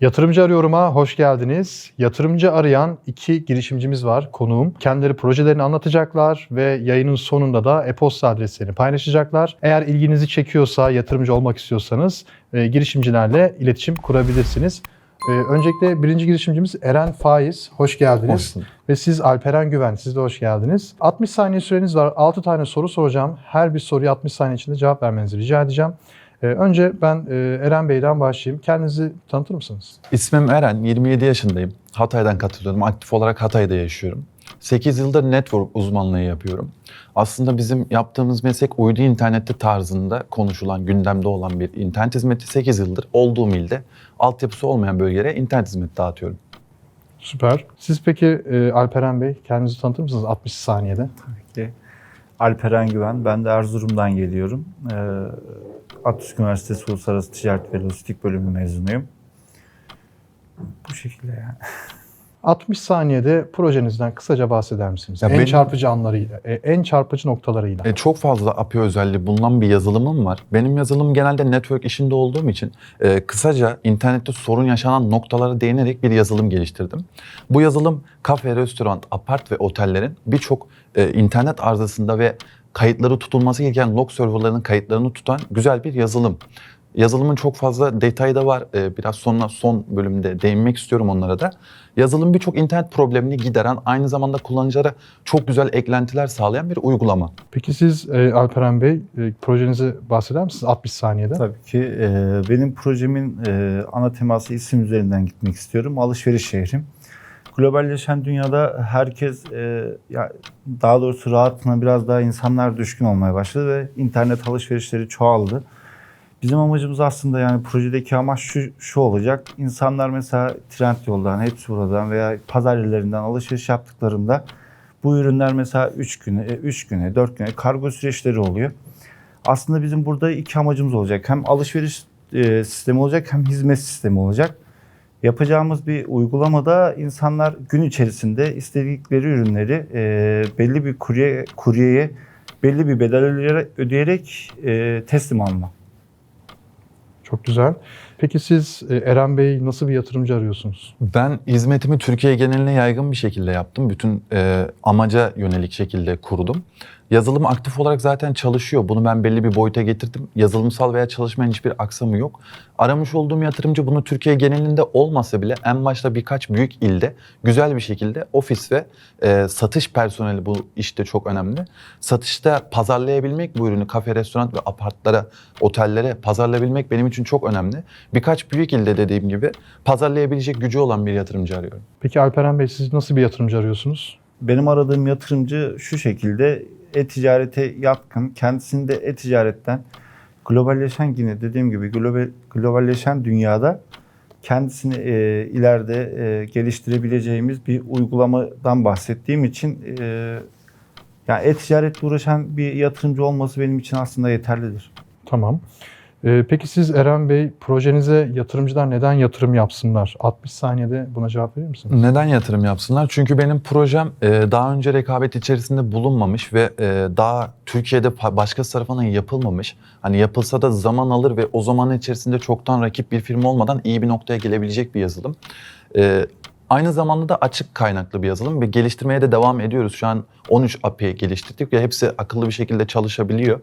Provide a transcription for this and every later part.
Yatırımcı Arıyorum'a hoş geldiniz. Yatırımcı arayan iki girişimcimiz var konuğum. Kendileri projelerini anlatacaklar ve yayının sonunda da e-posta adreslerini paylaşacaklar. Eğer ilginizi çekiyorsa, yatırımcı olmak istiyorsanız e, girişimcilerle iletişim kurabilirsiniz. E, öncelikle birinci girişimcimiz Eren Faiz. Hoş geldiniz. Hoş Ve siz Alperen Güven, siz de hoş geldiniz. 60 saniye süreniz var. 6 tane soru soracağım. Her bir soruya 60 saniye içinde cevap vermenizi rica edeceğim. E, önce ben e, Eren Bey'den başlayayım. Kendinizi tanıtır mısınız? İsmim Eren, 27 yaşındayım. Hatay'dan katılıyorum. Aktif olarak Hatay'da yaşıyorum. 8 yıldır network uzmanlığı yapıyorum. Aslında bizim yaptığımız meslek uydu interneti tarzında konuşulan, gündemde olan bir internet hizmeti. 8 yıldır olduğum ilde altyapısı olmayan bölgelere internet hizmeti dağıtıyorum. Süper. Siz peki e, Alperen Bey kendinizi tanıtır mısınız 60 saniyede? Ki Alperen Güven. Ben de Erzurum'dan geliyorum. Ee, Atatürk Üniversitesi Uluslararası Ticaret ve Lojistik Bölümü mezunuyum. Bu şekilde yani. 60 saniyede projenizden kısaca bahseder misiniz? Ya en benim- çarpıcı anlarıyla, e, en çarpıcı noktalarıyla. E, çok fazla API özelliği bulunan bir yazılımım var. Benim yazılımım genelde network işinde olduğum için e, kısaca internette sorun yaşanan noktalara değinerek bir yazılım geliştirdim. Bu yazılım kafe, restoran, apart ve otellerin birçok e, internet arızasında ve kayıtları tutulması gereken log serverlarının kayıtlarını tutan güzel bir yazılım. Yazılımın çok fazla detayı da var. E, biraz sonra son bölümde değinmek istiyorum onlara da. Yazılım birçok internet problemini gideren, aynı zamanda kullanıcılara çok güzel eklentiler sağlayan bir uygulama. Peki siz e, Alperen Bey e, projenizi bahseder misiniz 60 saniyede? Tabii ki e, benim projemin e, ana teması isim üzerinden gitmek istiyorum. Alışveriş şehrim. Globalleşen dünyada herkes, e, ya daha doğrusu rahatına biraz daha insanlar düşkün olmaya başladı ve internet alışverişleri çoğaldı. Bizim amacımız aslında yani projedeki amaç şu, şu olacak. İnsanlar mesela Trendyol'dan, hepsi buradan veya pazar yerlerinden alışveriş yaptıklarında bu ürünler mesela 3 güne, 3 güne, 4 güne kargo süreçleri oluyor. Aslında bizim burada iki amacımız olacak. Hem alışveriş e, sistemi olacak hem hizmet sistemi olacak. Yapacağımız bir uygulamada insanlar gün içerisinde istedikleri ürünleri e, belli bir kurye, kuryeye belli bir bedel ödeyerek, ödeyerek e, teslim alma. Çok güzel. Peki siz e, Eren Bey nasıl bir yatırımcı arıyorsunuz? Ben hizmetimi Türkiye geneline yaygın bir şekilde yaptım. Bütün e, amaca yönelik şekilde kurdum. Yazılım aktif olarak zaten çalışıyor. Bunu ben belli bir boyuta getirdim. Yazılımsal veya çalışmayan hiçbir aksamı yok. Aramış olduğum yatırımcı bunu Türkiye genelinde olmasa bile en başta birkaç büyük ilde güzel bir şekilde ofis ve e, satış personeli bu işte çok önemli. Satışta pazarlayabilmek bu ürünü kafe, restoran ve apartlara, otellere pazarlayabilmek benim için çok önemli. Birkaç büyük ilde dediğim gibi pazarlayabilecek gücü olan bir yatırımcı arıyorum. Peki Alperen Bey siz nasıl bir yatırımcı arıyorsunuz? Benim aradığım yatırımcı şu şekilde e-ticarete yatkın, kendisinde e-ticaretten globalleşen yine dediğim gibi global, globalleşen dünyada kendisini e, ileride e, geliştirebileceğimiz bir uygulamadan bahsettiğim için e, yani e-ticaretle uğraşan bir yatırımcı olması benim için aslında yeterlidir. Tamam. E, peki siz Eren Bey projenize yatırımcılar neden yatırım yapsınlar? 60 saniyede buna cevap verir misiniz? Neden yatırım yapsınlar? Çünkü benim projem e, daha önce rekabet içerisinde bulunmamış ve e, daha Türkiye'de başkası tarafından yapılmamış. Hani yapılsa da zaman alır ve o zaman içerisinde çoktan rakip bir firma olmadan iyi bir noktaya gelebilecek bir yazılım. Aynı zamanda da açık kaynaklı bir yazılım ve geliştirmeye de devam ediyoruz. Şu an 13 API geliştirdik ve hepsi akıllı bir şekilde çalışabiliyor.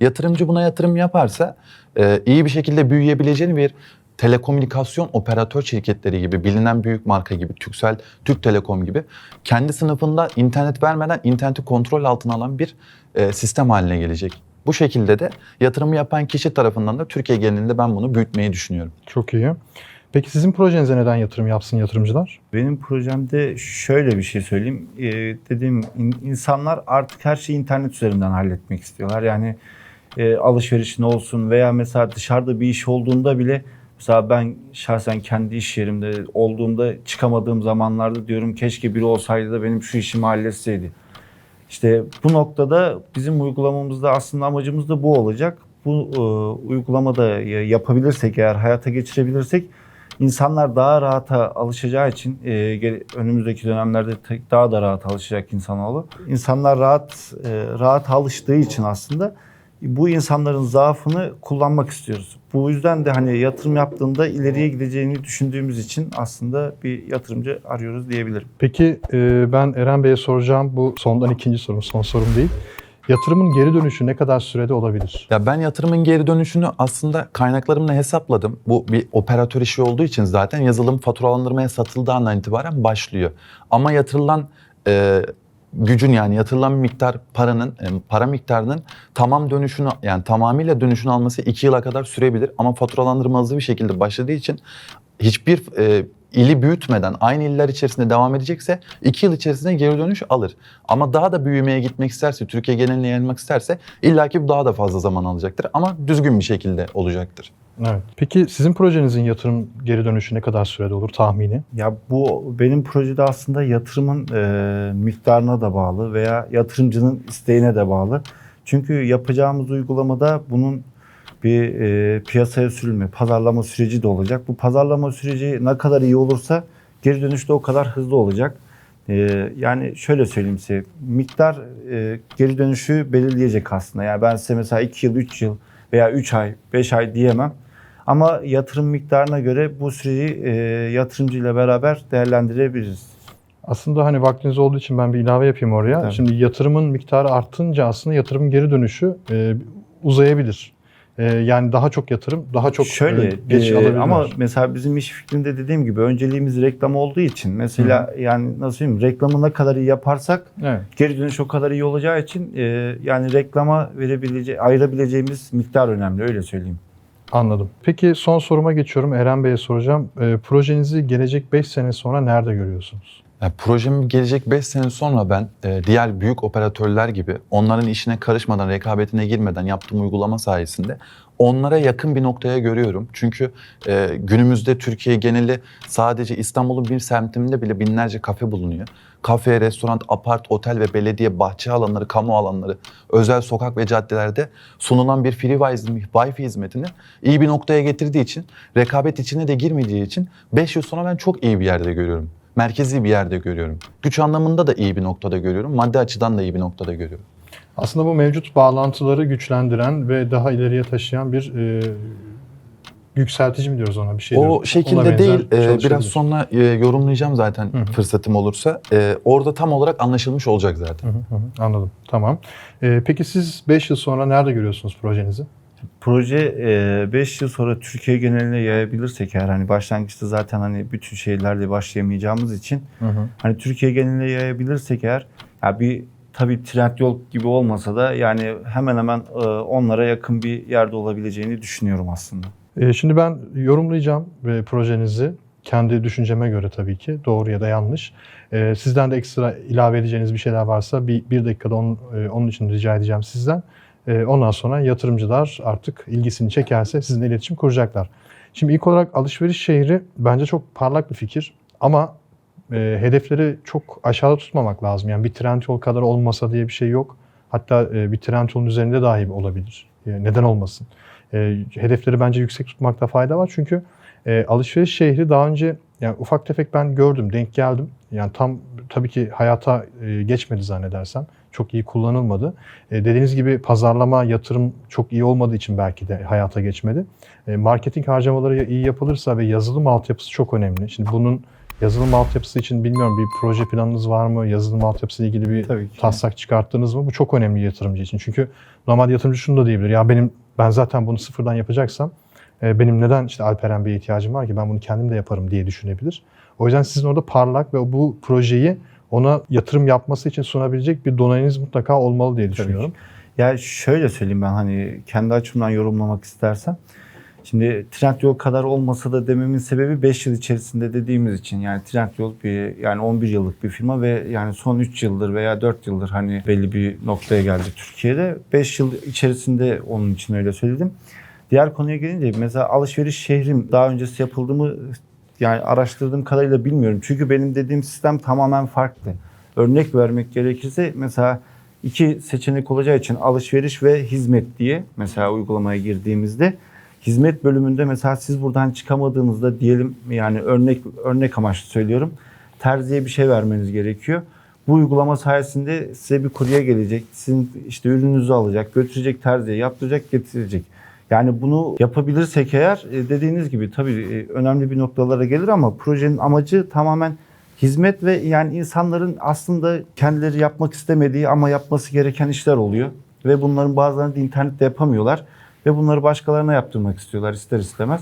Yatırımcı buna yatırım yaparsa e, iyi bir şekilde büyüyebileceğini bir telekomünikasyon operatör şirketleri gibi bilinen büyük marka gibi Türksel, Türk Telekom gibi kendi sınıfında internet vermeden interneti kontrol altına alan bir e, sistem haline gelecek. Bu şekilde de yatırımı yapan kişi tarafından da Türkiye genelinde ben bunu büyütmeyi düşünüyorum. Çok iyi. Peki sizin projenize neden yatırım yapsın yatırımcılar? Benim projemde şöyle bir şey söyleyeyim. Ee, dediğim in- insanlar artık her şeyi internet üzerinden halletmek istiyorlar. Yani e, alışverişin olsun veya mesela dışarıda bir iş olduğunda bile mesela ben şahsen kendi iş yerimde olduğumda çıkamadığım zamanlarda diyorum keşke biri olsaydı da benim şu işimi halletseydi. İşte bu noktada bizim uygulamamızda aslında amacımız da bu olacak. Bu e, uygulamada ya- yapabilirsek eğer hayata geçirebilirsek insanlar daha rahata alışacağı için e, önümüzdeki dönemlerde daha da rahat alışacak insanoğlu. İnsanlar rahat e, rahat alıştığı için aslında bu insanların zaafını kullanmak istiyoruz. Bu yüzden de hani yatırım yaptığında ileriye gideceğini düşündüğümüz için aslında bir yatırımcı arıyoruz diyebilirim. Peki e, ben Eren Bey'e soracağım. Bu sondan ikinci sorum, son sorum değil. Yatırımın geri dönüşü ne kadar sürede olabilir? Ya ben yatırımın geri dönüşünü aslında kaynaklarımla hesapladım. Bu bir operatör işi olduğu için zaten yazılım faturalandırmaya satıldığı andan itibaren başlıyor. Ama yatırılan e, gücün yani yatırılan miktar paranın, e, para miktarının tamam dönüşünü yani tamamıyla dönüşünü alması 2 yıla kadar sürebilir. Ama faturalandırma hızlı bir şekilde başladığı için hiçbir e, ili büyütmeden aynı iller içerisinde devam edecekse 2 yıl içerisinde geri dönüş alır. Ama daha da büyümeye gitmek isterse, Türkiye geneline yayılmak isterse illaki bu daha da fazla zaman alacaktır. Ama düzgün bir şekilde olacaktır. Evet. Peki sizin projenizin yatırım geri dönüşü ne kadar sürede olur tahmini? Ya bu benim projede aslında yatırımın e, miktarına da bağlı veya yatırımcının isteğine de bağlı. Çünkü yapacağımız uygulamada bunun bir e, piyasaya sürülme, pazarlama süreci de olacak. Bu pazarlama süreci ne kadar iyi olursa geri dönüş de o kadar hızlı olacak. E, yani şöyle söyleyeyim size, miktar e, geri dönüşü belirleyecek aslında. Yani ben size mesela 2 yıl, 3 yıl veya 3 ay, 5 ay diyemem. Ama yatırım miktarına göre bu süreci e, yatırımcıyla beraber değerlendirebiliriz. Aslında hani vaktiniz olduğu için ben bir ilave yapayım oraya. Tabii. Şimdi yatırımın miktarı arttınca aslında yatırımın geri dönüşü e, uzayabilir. E, yani daha çok yatırım, daha çok Şöyle e, geç e, ama mesela bizim iş fikrinde dediğim gibi önceliğimiz reklam olduğu için mesela yani nasıl diyeyim reklamı ne kadar iyi yaparsak evet. geri dönüş o kadar iyi olacağı için e, yani reklama verebilece ayırabileceğimiz miktar önemli öyle söyleyeyim. Anladım. Peki son soruma geçiyorum. Eren Bey'e soracağım. E, projenizi gelecek 5 sene sonra nerede görüyorsunuz? Yani projemi gelecek 5 sene sonra ben e, diğer büyük operatörler gibi onların işine karışmadan, rekabetine girmeden yaptığım uygulama sayesinde onlara yakın bir noktaya görüyorum. Çünkü e, günümüzde Türkiye geneli sadece İstanbul'un bir semtinde bile binlerce kafe bulunuyor. Kafe, restoran, apart, otel ve belediye bahçe alanları, kamu alanları, özel sokak ve caddelerde sunulan bir free Wi-Fi hizmetini iyi bir noktaya getirdiği için, rekabet içine de girmediği için 5 yıl sonra ben çok iyi bir yerde görüyorum merkezi bir yerde görüyorum. Güç anlamında da iyi bir noktada görüyorum. Maddi açıdan da iyi bir noktada görüyorum. Aslında bu mevcut bağlantıları güçlendiren ve daha ileriye taşıyan bir e, yükseltici mi diyoruz ona bir şey o diyoruz. Şekilde değil. e, biraz sonra e, yorumlayacağım zaten Hı hı. fırsatım olursa. E, orada tam olarak anlaşılmış olacak zaten. Hı hı hı, Anladım. Tamam. E, peki siz 5 yıl sonra nerede görüyorsunuz projenizi? Proje 5 yıl sonra Türkiye geneline yayabilirsek eğer hani başlangıçta zaten hani bütün şeylerle başlayamayacağımız için Hı hı. hani Türkiye geneline yayabilirsek eğer ya bir tabii Trendyol gibi olmasa da yani hemen hemen e, onlara yakın bir yerde olabileceğini düşünüyorum aslında. E, şimdi ben yorumlayacağım e, projenizi. Kendi düşünceme göre tabii ki. Doğru ya da yanlış. E, sizden de ekstra ilave edeceğiniz bir şeyler varsa bir, bir dakikada onun, e, onun için rica edeceğim sizden. E, ondan sonra yatırımcılar artık ilgisini çekerse sizinle iletişim kuracaklar. Şimdi ilk olarak alışveriş şehri bence çok parlak bir fikir. Ama e, hedefleri çok aşağıda tutmamak lazım. Yani bir Trendyol kadar olmasa diye bir şey yok. Hatta e, bir Trendyol'un üzerinde dahi olabilir. E, neden olmasın? E, hedefleri bence yüksek tutmakta fayda var. Çünkü e, alışveriş şehri daha önce yani ufak tefek ben gördüm, denk geldim. Yani tam tabii ki hayata e, geçmedi zannedersem. Çok iyi kullanılmadı. E, dediğiniz gibi pazarlama, yatırım çok iyi olmadığı için belki de hayata geçmedi. E, marketing harcamaları iyi yapılırsa ve yazılım altyapısı çok önemli. Şimdi bunun yazılım altyapısı için bilmiyorum bir proje planınız var mı? Yazılım altyapısı ile ilgili bir taslak çıkarttınız mı? Bu çok önemli yatırımcı için. Çünkü normal yatırımcı şunu da diyebilir. Ya benim ben zaten bunu sıfırdan yapacaksam e, benim neden işte Alperen Bey'e ihtiyacım var ki ben bunu kendim de yaparım diye düşünebilir. O yüzden sizin orada parlak ve bu projeyi ona yatırım yapması için sunabilecek bir donanınız mutlaka olmalı diye düşünüyorum. Ya şöyle söyleyeyim ben hani kendi açımdan yorumlamak istersem. Şimdi Trendyol kadar olmasa da dememin sebebi 5 yıl içerisinde dediğimiz için. Yani Trendyol bir yani 11 yıllık bir firma ve yani son 3 yıldır veya 4 yıldır hani belli bir noktaya geldi Türkiye'de. 5 yıl içerisinde onun için öyle söyledim. Diğer konuya gelince mesela alışveriş şehrim daha öncesi yapıldı mı yani araştırdığım kadarıyla bilmiyorum. Çünkü benim dediğim sistem tamamen farklı. Örnek vermek gerekirse mesela iki seçenek olacağı için alışveriş ve hizmet diye mesela uygulamaya girdiğimizde hizmet bölümünde mesela siz buradan çıkamadığınızda diyelim yani örnek örnek amaçlı söylüyorum. Terziye bir şey vermeniz gerekiyor. Bu uygulama sayesinde size bir kurye gelecek. Sizin işte ürününüzü alacak, götürecek terziye, yaptıracak, getirecek. Yani bunu yapabilirsek eğer e, dediğiniz gibi tabii e, önemli bir noktalara gelir ama projenin amacı tamamen hizmet ve yani insanların aslında kendileri yapmak istemediği ama yapması gereken işler oluyor. Ve bunların bazılarını da internette yapamıyorlar. Ve bunları başkalarına yaptırmak istiyorlar ister istemez.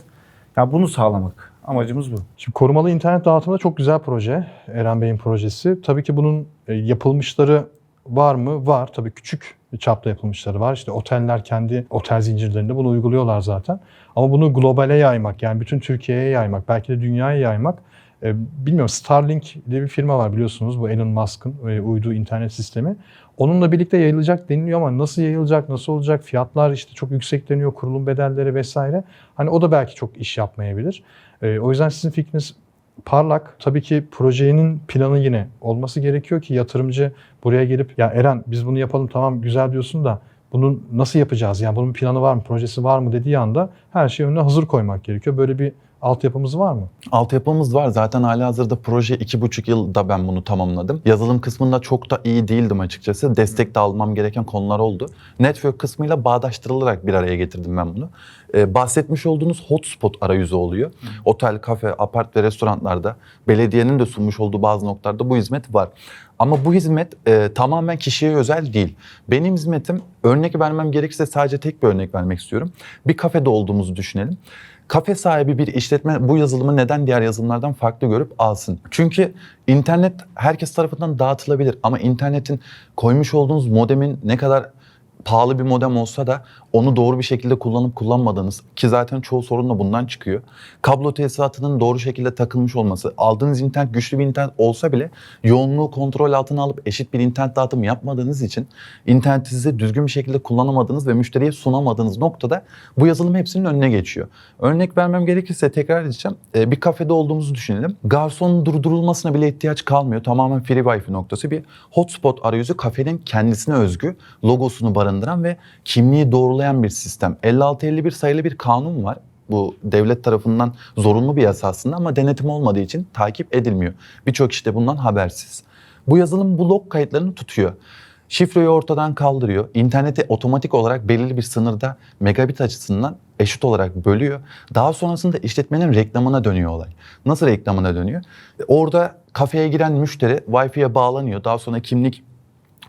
Ya bunu sağlamak. Amacımız bu. Şimdi korumalı internet dağıtımı da çok güzel proje. Eren Bey'in projesi. Tabii ki bunun e, yapılmışları var mı? Var. Tabii küçük çapta yapılmışları var. İşte oteller kendi otel zincirlerinde bunu uyguluyorlar zaten. Ama bunu globale yaymak yani bütün Türkiye'ye yaymak, belki de dünyaya yaymak. e, bilmiyorum Starlink diye bir firma var biliyorsunuz bu Elon Musk'ın e, uyduğu internet sistemi. Onunla birlikte yayılacak deniliyor ama nasıl yayılacak, nasıl olacak? Fiyatlar işte çok yüksek deniyor, kurulum bedelleri vesaire. Hani o da belki çok iş yapmayabilir. E, o yüzden sizin fikriniz parlak. Tabii ki projenin planı yine olması gerekiyor ki yatırımcı buraya gelip ya Eren biz bunu yapalım tamam güzel diyorsun da bunu nasıl yapacağız? Yani bunun planı var mı, projesi var mı dediği anda her şeyi önüne hazır koymak gerekiyor. Böyle bir altyapımız var mı? Altyapımız var. Zaten hala hazırda proje iki buçuk yılda ben bunu tamamladım. Yazılım kısmında çok da iyi değildim açıkçası. Destek de almam gereken konular oldu. Network kısmıyla bağdaştırılarak bir araya getirdim ben bunu. Ee, bahsetmiş olduğunuz hotspot arayüzü oluyor. Otel, kafe, apart ve restoranlarda belediyenin de sunmuş olduğu bazı noktalarda bu hizmet var. Ama bu hizmet e, tamamen kişiye özel değil. Benim hizmetim örnek vermem gerekirse sadece tek bir örnek vermek istiyorum. Bir kafede olduğumuzu düşünelim. Kafe sahibi bir işletme bu yazılımı neden diğer yazılımlardan farklı görüp alsın? Çünkü internet herkes tarafından dağıtılabilir ama internetin koymuş olduğunuz modemin ne kadar pahalı bir modem olsa da onu doğru bir şekilde kullanıp kullanmadığınız ki zaten çoğu sorun da bundan çıkıyor. Kablo tesisatının doğru şekilde takılmış olması, aldığınız internet güçlü bir internet olsa bile yoğunluğu kontrol altına alıp eşit bir internet dağıtımı yapmadığınız için interneti size düzgün bir şekilde kullanamadığınız ve müşteriye sunamadığınız noktada bu yazılım hepsinin önüne geçiyor. Örnek vermem gerekirse tekrar edeceğim. Ee, bir kafede olduğumuzu düşünelim. Garson durdurulmasına bile ihtiyaç kalmıyor. Tamamen free wifi noktası bir hotspot arayüzü kafenin kendisine özgü logosunu barındıran ve kimliği doğrulayan bir sistem. 5651 sayılı bir kanun var. Bu devlet tarafından zorunlu bir yasa aslında ama denetim olmadığı için takip edilmiyor. Birçok işte bundan habersiz. Bu yazılım bu log kayıtlarını tutuyor. Şifreyi ortadan kaldırıyor. İnterneti otomatik olarak belirli bir sınırda megabit açısından eşit olarak bölüyor. Daha sonrasında işletmenin reklamına dönüyor olay. Nasıl reklamına dönüyor? Orada kafeye giren müşteri Wi-Fi'ye bağlanıyor. Daha sonra kimlik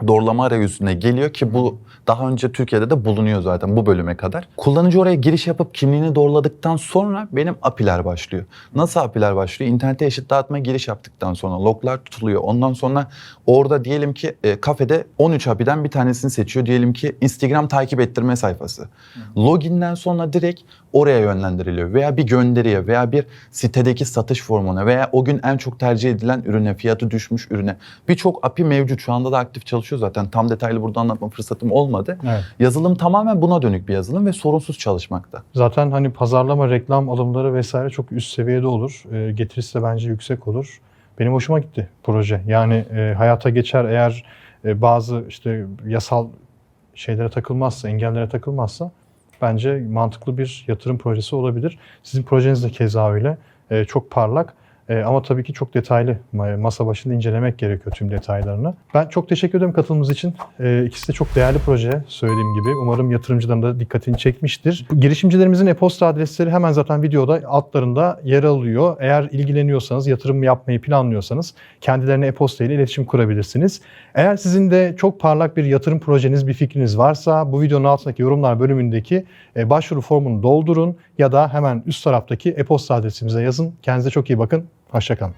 doğrulama arayüzüne geliyor ki bu daha önce Türkiye'de de bulunuyor zaten bu bölüme kadar. Kullanıcı oraya giriş yapıp kimliğini doğruladıktan sonra benim API'ler başlıyor. Nasıl API'ler başlıyor? İnternete eşit dağıtmaya giriş yaptıktan sonra loglar tutuluyor. Ondan sonra orada diyelim ki e, kafede 13 API'den bir tanesini seçiyor. Diyelim ki Instagram takip ettirme sayfası. Login'den sonra direkt oraya yönlendiriliyor veya bir gönderiye veya bir sitedeki satış formuna veya o gün en çok tercih edilen ürüne, fiyatı düşmüş ürüne. Birçok API mevcut. Şu anda da aktif çalışıyor zaten. Tam detaylı burada anlatma fırsatım olmadı. Evet. Yazılım tamamen buna dönük bir yazılım ve sorunsuz çalışmakta. Zaten hani pazarlama, reklam alımları vesaire çok üst seviyede olur. E, getirisi de bence yüksek olur. Benim hoşuma gitti proje. Yani e, hayata geçer eğer e, bazı işte yasal şeylere takılmazsa, engellere takılmazsa bence mantıklı bir yatırım projesi olabilir. Sizin projeniz de keza öyle. E, çok parlak. E, ama tabii ki çok detaylı ma- masa başında incelemek gerekiyor tüm detaylarını. Ben çok teşekkür ederim katılımınız için. E, ikisi de çok değerli proje söylediğim gibi. Umarım yatırımcıların da dikkatini çekmiştir. Girişimcilerimizin e-posta adresleri hemen zaten videoda altlarında yer alıyor. Eğer ilgileniyorsanız, yatırım yapmayı planlıyorsanız kendilerine e-posta ile iletişim kurabilirsiniz. Eğer sizin de çok parlak bir yatırım projeniz, bir fikriniz varsa bu videonun altındaki yorumlar bölümündeki e, başvuru formunu doldurun ya da hemen üst taraftaki e-posta adresimize yazın. Kendinize çok iyi bakın. Hoşçakalın.